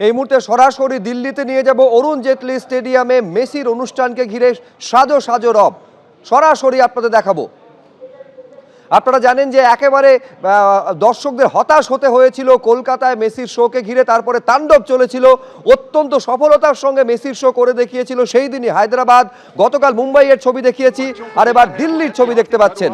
এই মুহূর্তে সরাসরি দিল্লিতে নিয়ে যাব অরুণ জেটলি স্টেডিয়ামে মেসির অনুষ্ঠানকে ঘিরে সাজো সাজো রব। সরাসরি আপনাদের দেখাবো। আপনারা জানেন যে একেবারে দর্শকদের হতাশ হতে হয়েছিল কলকাতায় মেসির শোকে ঘিরে, তারপরে তাণ্ডব চলেছিল, অত্যন্ত সফলতার সঙ্গে মেসির শো করে দেখিয়েছিল সেই দিনই হায়দ্রাবাদ। গতকাল মুম্বাইয়ের ছবি দেখিয়েছি, আর এবার দিল্লির ছবি দেখতে পাচ্ছেন।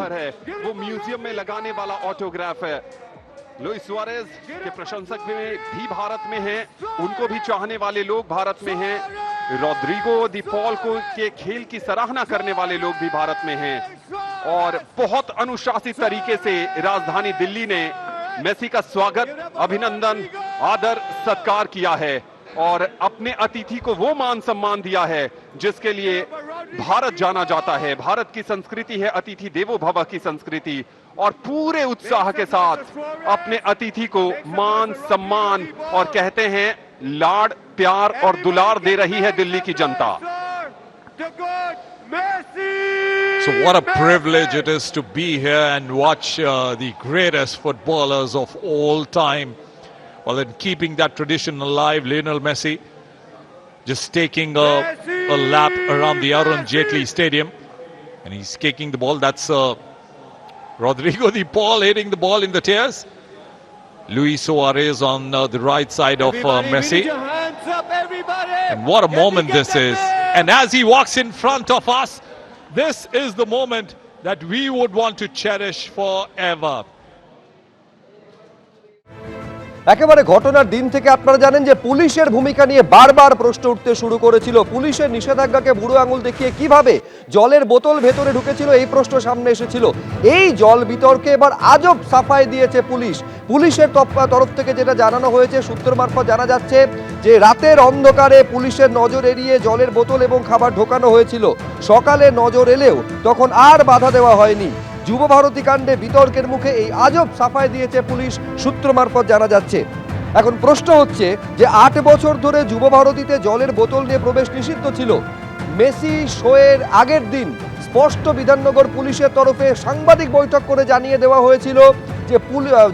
लुइस सुआरेज के प्रशंसक भी, भी भारत में हैं। उनको भी चाहने वाले लोग भारत में हैं। रोड्रिगो दी पॉल को के खेल की सराहना करने वाले लोग भी भारत में हैं। और बहुत अनुशासित तरीके से राजधानी दिल्ली ने मेसी का स्वागत अभिनंदन आदर सत्कार किया है। और अपने अतिथि को वो मान सम्मान दिया है जिसके लिए भारत जाना जाता है। भारत की संस्कृति है अतिथि देवो भव की संस्कृति। और पूरे उत्साह के साथ अपने अतिथि को मान सम्मान और कहते हैं लाड प्यार और दुलार दे रही है दिल्ली की जनता So what a privilege it is to be here and watch uh, the greatest footballers of all time. Well, in keeping that tradition alive, Lionel Messi just taking a, a lap around the Arun Jaitley Stadium, and he's kicking the ball. That's a uh, Rodrigo the Paul hitting the ball in the tears. Luis Suarez on uh, the right side of uh, Messi. And what a moment this is. And as he walks in front of us, this is the moment that we would want to cherish forever. একেবারে ঘটনার দিন থেকে আপনারা জানেন যে পুলিশের ভূমিকা নিয়ে বারবার প্রশ্ন উঠতে শুরু করেছিল। পুলিশের নিষেধাজ্ঞাকে বুড়ো আঙুল দেখিয়ে কীভাবে জলের বোতল ভেতরে ঢুকেছিল এই প্রশ্ন সামনে এসেছিল। এই জল বিতর্কে এবার আজব সাফাই দিয়েছে পুলিশ। পুলিশের তরফ থেকে যেটা জানানো হয়েছে, সূত্র মারফত জানা যাচ্ছে যে রাতের অন্ধকারে পুলিশের নজর এড়িয়ে জলের বোতল এবং খাবার ঢোকানো হয়েছিল। সকালে নজর এলেও তখন আর বাধা দেওয়া হয়নি। যুব ভারতী কাণ্ডে বিতর্কের মুখে এই আজব সাফাই দিয়েছে পুলিশ, সূত্র মারফত জানা যাচ্ছে। এখন প্রশ্ন হচ্ছে যে আট বছর ধরে যুব ভারতীতে জলের বোতল নিয়ে প্রবেশ নিষিদ্ধ ছিল। মেসি শোয়ের আগের দিন স্পষ্ট বিধাননগর পুলিশের তরফে সাংবাদিক বৈঠক করে জানিয়ে দেওয়া হয়েছিল যে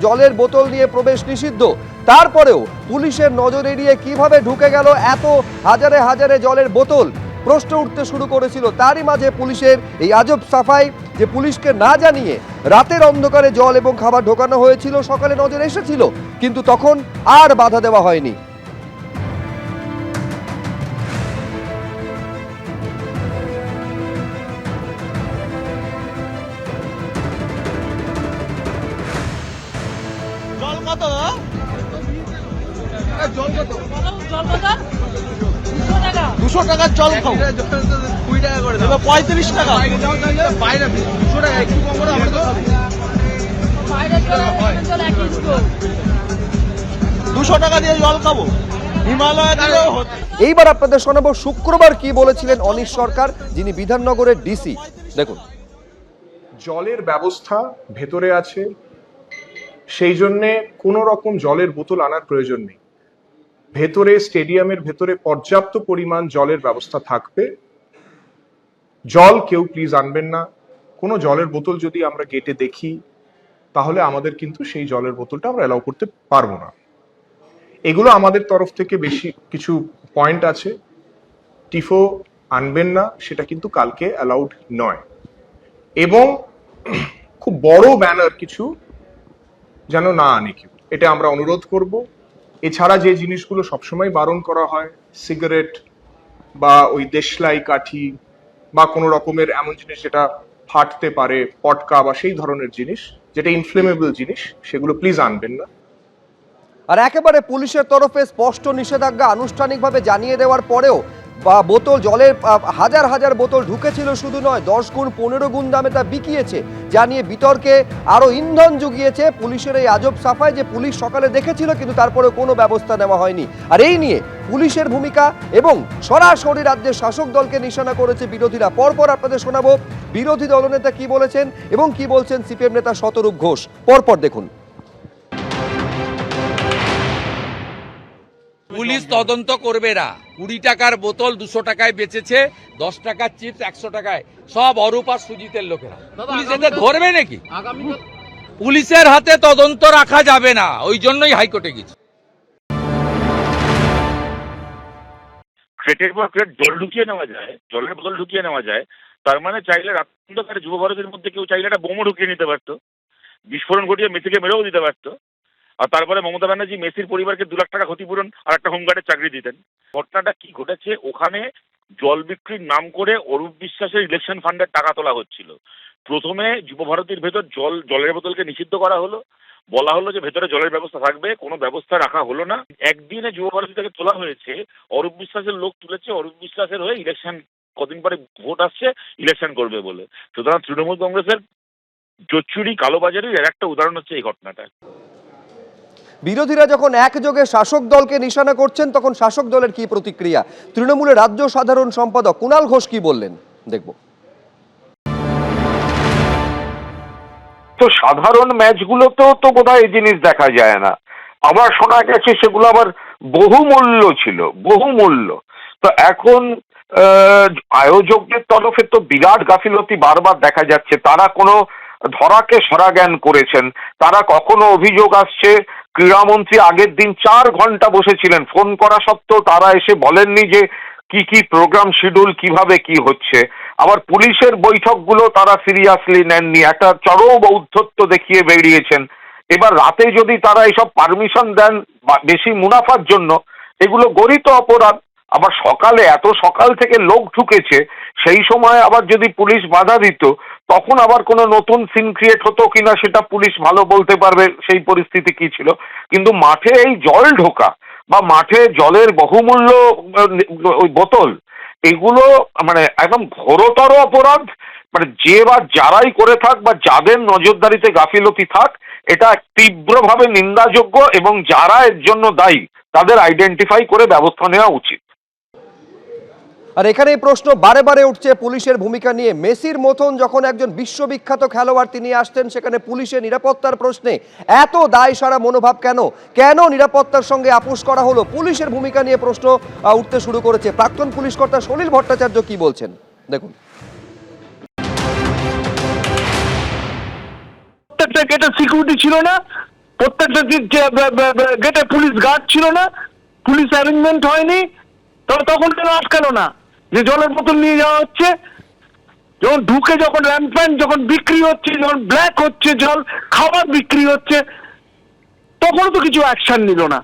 জলের বোতল নিয়ে প্রবেশ নিষিদ্ধ। তারপরেও পুলিশের নজর এড়িয়ে কীভাবে ঢুকে গেল এত হাজারে হাজারে জলের বোতল? প্রশ্ন উঠতে শুরু করেছিল। তারই মাঝে পুলিশের এই আজব সাফাই যে পুলিশকে না জানিয়ে রাতের অন্ধকারে জল এবং খাবার ঢোকানো হয়েছিল সকালে নজর এসেছিল কিন্তু তখন আর বাধা দেওয়া হয়নি। জল কত? জল কত? জল কত? দুশো টাকা। দুশো টাকার জল খাও কুড়ি টাকা করে দেবো পঁয়ত্রিশ টাকা। বাইরে দুশো টাকা একটু কম করে আমরা তো। দুশো দিয়ে জল খাব। হিমালয় এইবার আপনাদের শোনাবো শুক্রবার কি বলেছিলেন অনিশ সরকার যিনি বিধাননগরের ডিসি দেখুন। জলের ব্যবস্থা ভেতরে আছে সেই জন্যে কোনো রকম জলের বোতল আনার প্রয়োজন নেই। ভেতরে, স্টেডিয়ামের ভেতরে পর্যাপ্ত পরিমাণ জলের ব্যবস্থা থাকবে। জল কেউ প্লিজ আনবেন না। কোনো জলের বোতল যদি আমরা গেটে দেখি, তাহলে আমাদের কিন্তু সেই জলের বোতলটা আমরা অ্যালাউ করতে পারব না। এগুলো আমাদের তরফ থেকে বেশি কিছু পয়েন্ট আছে। টিফো আনবেন না, সেটা কিন্তু কালকে অ্যালাউড নয়। এবং খুব বড় ব্যানার কিছু যেন না আনে কেউ। এটা আমরা অনুরোধ করব। এছাড়া যে জিনিসগুলো সবসময় বারণ করা হয়, সিগারেট বা ওই দেশলাই কাঠি বা কোনো রকমের এমন জিনিস যেটা ফাটতে পারে, পটকা বা সেই ধরনের জিনিস, যেটা ইনফ্লেমেবল জিনিস, সেগুলো প্লিজ আনবেন না। আর একেবারে পুলিশের তরফে স্পষ্ট নিষেধাজ্ঞা আনুষ্ঠানিকভাবে জানিয়ে দেওয়ার পরেও বোতল, জলের হাজার হাজার বোতল ঢুকেছিল শুধু নয়, দশ গুণ পনেরো গুণ দামে তা বিকিয়েছে, যা নিয়ে বিতর্কে আরও ইন্ধন জুগিয়েছে পুলিশের এই আজব সাফায় যে পুলিশ সকালে দেখেছিল, কিন্তু তারপরে কোনো ব্যবস্থা নেওয়া হয়নি। আর এই নিয়ে পুলিশের ভূমিকা এবং সরাসরি রাজ্যের শাসক দলকে নিশানা করেছে বিরোধীরা। পরপর আপনাদের শোনাবো, বিরোধী দলনেতা কি বলেছেন এবং কি বলছেন সিপিএম নেতা শতরূপ ঘোষ। পরপর দেখুন। পুলিশ তদন্ত করবে না কুড়ি টাকার বোতল দুশো টাকায় বেচেছে দশ টাকার চিপস একশো টাকায়। সব অরূপ আর সুজিতের লোকেরা। পুলিশ এদের ধরবে নাকি? পুলিশের হাতে তদন্ত রাখা যাবে না ওই জন্যই হাইকোর্টে গেছি। ক্রেটের পর ক্রেট জল ঢুকিয়ে নেওয়া যায় জলের বোতল ঢুকিয়ে নেওয়া যায় তার মানে চাইলে রাত্রিন্দারে যুব ভারতের মধ্যে কেউ চাইলে একটা বোমও ঢুকিয়ে নিতে পারতো। বিস্ফোরণ ঘটিয়ে মেসিকে মেরেও দিতে পারতো। আর তারপরে মমতা ব্যানার্জি মেসির পরিবারকে দু লাখ টাকা ক্ষতিপূরণ আর একটা হোমগার্ডের চাকরি দিতেন। ঘটনাটা কি ঘটেছে? ওখানে জল বিক্রির নাম করে অরূপ বিশ্বাসের ইলেকশন ফান্ডের টাকা তোলা হচ্ছিল। প্রথমে যুব ভারতীর ভেতর জল, জলের বোতলকে নিষিদ্ধ করা হলো। বলা হলো যে ভেতরে জলের ব্যবস্থা থাকবে, কোনো ব্যবস্থা রাখা হলো না। একদিনে যুব ভারতী থেকে তোলা হয়েছে, অরূপ বিশ্বাসের লোক তুলেছে, অরূপ বিশ্বাসের হয়ে ইলেকশন কদিন পরে ভোট আসছে ইলেকশন করবে বলে। সুতরাং তৃণমূল কংগ্রেসের জোচ্চুরি কালোবাজারির এর একটা উদাহরণ হচ্ছে এই ঘটনাটা। বিরোধীরা যখন একযোগে শাসক দলকে নিশানা করছেন, তখন শাসক দলের কি প্রতিক্রিয়া? তৃণমূলের রাজ্য সাধারণ সম্পাদক কুণাল ঘোষ কি বললেন? দেখব। তো সাধারণ ম্যাচগুলোতেও তো বোধহয় এই জিনিস দেখা যায় না। আবার শোনা গেছে সেগুলো আবার বহুমূল্য ছিল, বহুমূল্য। তো এখন আয়োজকদের তরফে তো বিরাট গাফিলতি বারবার দেখা যাচ্ছে। তারা কোনো ধরাকে সরা জ্ঞান করেছেন, তারা কখনো অভিযোগ আসছে ক্রীড়ামন্ত্রী আগের দিন চার ঘণ্টা বসেছিলেন। ফোন করা সত্ত্বেও তারা এসে বলেননি যে কি কি প্রোগ্রাম শিডিউল কীভাবে কি হচ্ছে। আবার পুলিশের বৈঠকগুলো তারা সিরিয়াসলি নেননি। একটা চরম ঔদ্ধত্য দেখিয়ে বেরিয়েছেন। এবার রাতে যদি তারা এসব পারমিশন দেন বেশি মুনাফার জন্য, এগুলো গরিত অপরাধ। আবার সকালে, এত সকাল থেকে লোক ঢুকেছে, সেই সময় আবার যদি পুলিশ বাধা দিত, তখন আবার কোনো নতুন সিন ক্রিয়েট হতো কিনা সেটা পুলিশ ভালো বলতে পারবে, সেই পরিস্থিতি কি ছিল। কিন্তু মাঠে এই জল ঢোকা বা মাঠে জলের বহুমূল্য ওই বোতল, এগুলো মানে একদম ঘোরতর অপরাধ। মানে যে বা যারাই করে থাক বা যাদের নজরদারিতে গাফিলতি থাক, এটা তীব্রভাবে নিন্দাযোগ্য এবং যারা এর জন্য দায়ী, তাদের আইডেন্টিফাই করে ব্যবস্থা নেওয়া উচিত। আর এখানে প্রশ্ন, বারে বারে উঠছে পুলিশের ভূমিকা নিয়ে। মেসির মতন যখন একজন বিশ্ববিখ্যাত খেলোয়াড় তিনি আসতেন সেখানে পুলিশের নিরাপত্তার প্রশ্নে এত দায় সারা মনোভাব কেন? কেন নিরাপত্তার সঙ্গে আপোষ করা হলো? পুলিশের ভূমিকা নিয়ে প্রশ্ন উঠতে শুরু করেছে। প্রাক্তন পুলিশ কর্তা সলিল ভট্টাচার্য কি বলছেন? দেখুন। প্রত্যেকটা সিকিউরিটি ছিল না, প্রত্যেকটা গেটে পুলিশ গার্ড ছিল না পুলিশ অ্যারেঞ্জমেন্ট হয়নি তখন কেন আটকালো না? যে জলের বোতল নিয়ে যাওয়া হচ্ছে, যখন ঢুকে যখন র্যাম্প্যান্ট যখন বিক্রি হচ্ছে, যখন ব্ল্যাক হচ্ছে জল, খাবার বিক্রি হচ্ছে তখন তো কিছু অ্যাকশন নিল না।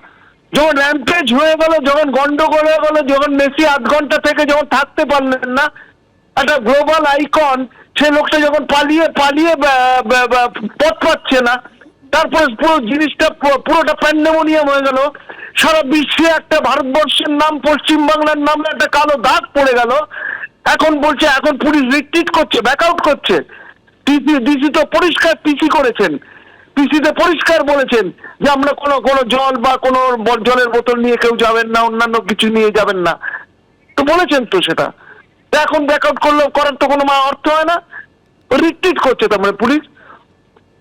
যখন র্যাম্পেজ হয়ে গেল, যখন গন্ডগোল হয়ে গেল, যখন মেসি আধ ঘণ্টা থেকে যখন থাকতে পারলেন না, একটা গ্লোবাল আইকন সে লোকটা যখন পালিয়ে পালিয়ে পথ পাচ্ছে না তারপরে পুরো জিনিসটা পুরোটা প্যান্ডেমোনিয়াম হয়ে গেল। সারা বিশ্বে একটা ভারতবর্ষের নাম, পশ্চিম বাংলার নামে একটা কালো দাগ পড়ে গেল। এখন বলছে, এখন পুলিশ রিট্রিট করছে ব্যাক আউট করছে। ডিসি ডিসি তো পরিষ্কার পিসি করেছেন। পিসিতে পরিষ্কার বলেছেন যে আমরা কোনো কোনো জল বা কোনো জলের বোতল নিয়ে কেউ যাবেন না, অন্যান্য কিছু নিয়ে যাবেন না। তো বলেছেন তো সেটা। এখন ব্যাক আউট করলেও করার তো কোনো মা- অর্থ হয় না। রিট্রিট করছে তার মানে পুলিশ।